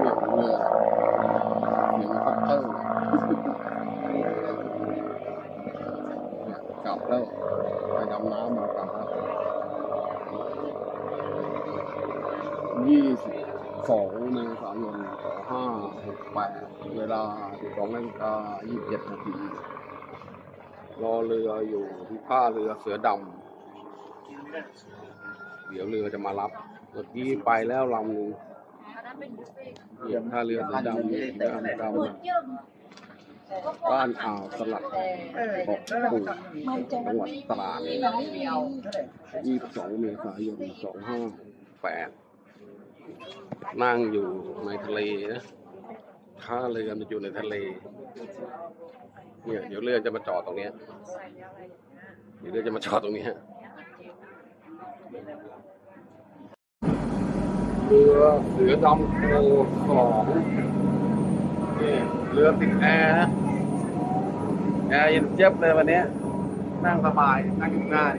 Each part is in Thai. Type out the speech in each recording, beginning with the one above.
เรียกเรือเสียงคอปเตอร์เนี่ยกลับแล้วไปดำน้ำมากลับแล้วยี่สิบสองเมษายนห้าหกแปดเวลาสิบสองนาฬิกายี่สิบเจ็ดนาทีรอเรืออยู่ที่ท่าเรือเสือดำเดี๋ยวเรือจะมารับเมื่อกี้ไปแล้วลำหนึง เนี่ยท่าเรือเสือดำเนี่ยเสือดำบ้านอ่าวสลัดเกาะกูดจังหวัดตราด22 เมษายน 2568นั่งอยู่ในทะเลนะท่าเรือมันอยู่ในทะเล เนี่ยเดี๋ยวเรือจะมาจอดตรงเนี้ยเดี๋ยวเรือจะมาจอดตรงนี้ฮะ เรือเสือดำโคสองนี่เรือติดแอร์นะแอร์เย็นเจี๊ยบเลยวันเนี้ยนั่งสบาย นั่งอยู่ง่าย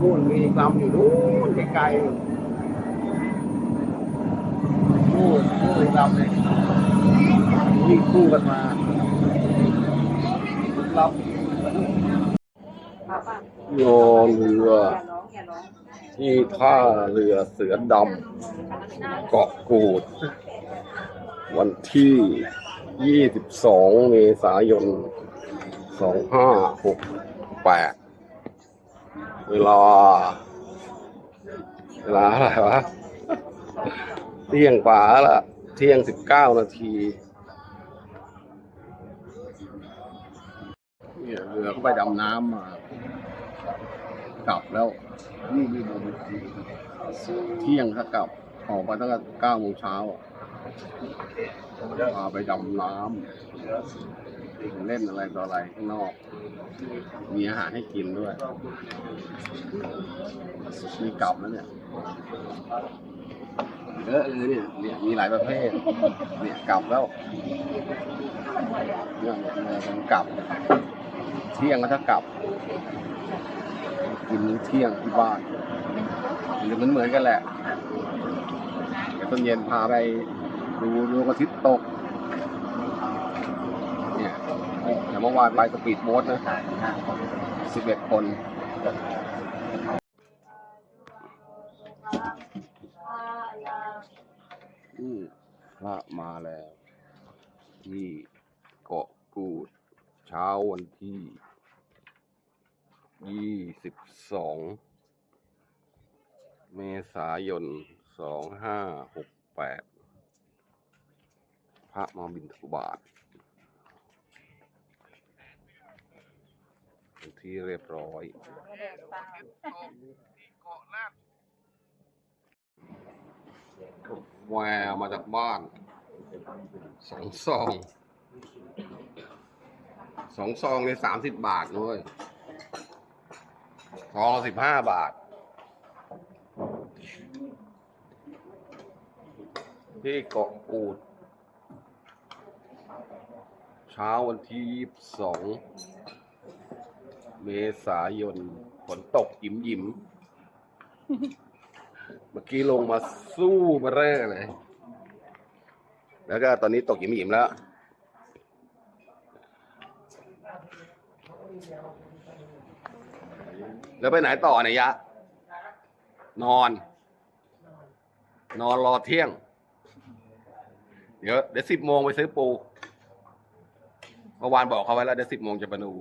นู่นมีอีกลำอยู่นู่นไกลๆนู่นนู่นอีกลำเลยวิ่งคู่กันมาลำโยเรือ ที่ท่าเรือเสือดำเกาะกูด วันที่ 22 เมษายน 2568 เวลา เวลาอะไรวะ เที่ยงกว่าละเที่ยง 19 นาทีเนี่ยเรือก็ไปดำน้ำมา กลับแล้วนี่มีโมเที่ยงถ้ากลับออกมาตั้งแต่เก้าโมงเช้าพาไปดำน้ำเล่นอะไรต่ออะไรข้างนอก มีอาหารให้กินด้วยมีกลับแล้วเนี่ยเยอะเลยเนี่ยเนี่ยมีหลายประเภท เนี่ยกลับแล้วเนี่ยเนี่ยมันกลับ เที่ยงก็ถ้ากลับ กินมื้อเที่ยงที่บ้าน หรือมันเหมือนกันแหละเดี๋ยวตอนเย็นพาไปดูดวงอาทิตย์ตก เนี่ยแต่เมื่อวานไปสปีดโบ๊ทนะสิบเอ็ดคนอืมพระมาแล้ว ที่เกาะกูด เช้าวันที่ ยี่สิบสองเมษายนสองห้าหกแปดพระมาบินทบาทเป็นที่เรียบร้อย แววมาจากบ้านสองซองสองซองในสามสิบบาทด้วย ซองสิบห้าบาท ที่เกาะกูด เช้าวันที่สอง เมษายนฝนตกหยิมหยิมเมื่อกี้ลงมาสู้มาเร่อเลย แล้วก็ตอนนี้ตกหยิมหยิมแล้ว แล้วไปไหนต่อเนี่ยยะ นอน นอนรอเที่ยง เดี๋ยวเดี๋ยวสิบโมงไปซื้อปูเมื่อวานบอกเขาไว้แล้วเดี๋ยวสิบโมงจะไปดู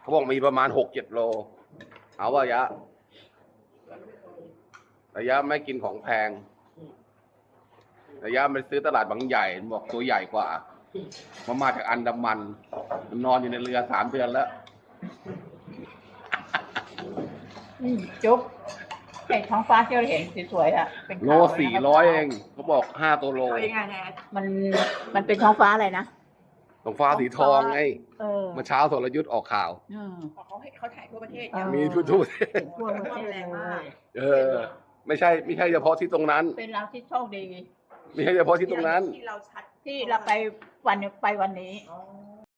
เขาบอกมีประมาณหกเจ็ดโล เอาว่ายะระยะไม่กินของแพงระยะไปซื้อตลาดบางใหญ่บอกตัวใหญ่กว่ามันมาจากอันดามันมัน นอนอยู่ในเรือสามเดือนแล้ว อืมจุ๊บไอ้ท้องฟ้าที่เราเห็นสวยๆอะเป็นโลขาวนะสี่ร้อยเองเขาบอกห้าตัวโลเอายังไงเนี่ยมันมันเป็นท้องฟ้าอะไรนะ ตรงฟ้าสีทองไงเออเมื่อเช้าสรยุทธ์ออกข่าวอืมเขาให้เขาถ่ายทั่วประเทศเออ มีทุกทุกเป็นทั่วประเทศเลยเออ ไม่ใช่ไม่ใช่เฉพาะที่ตรงนั้น เป็นเราที่โชคดี ไม่ใช่เฉพาะที่ตรงนั้น ที่เราชัดที่เราไปวันไปวันนี้ อ๋อ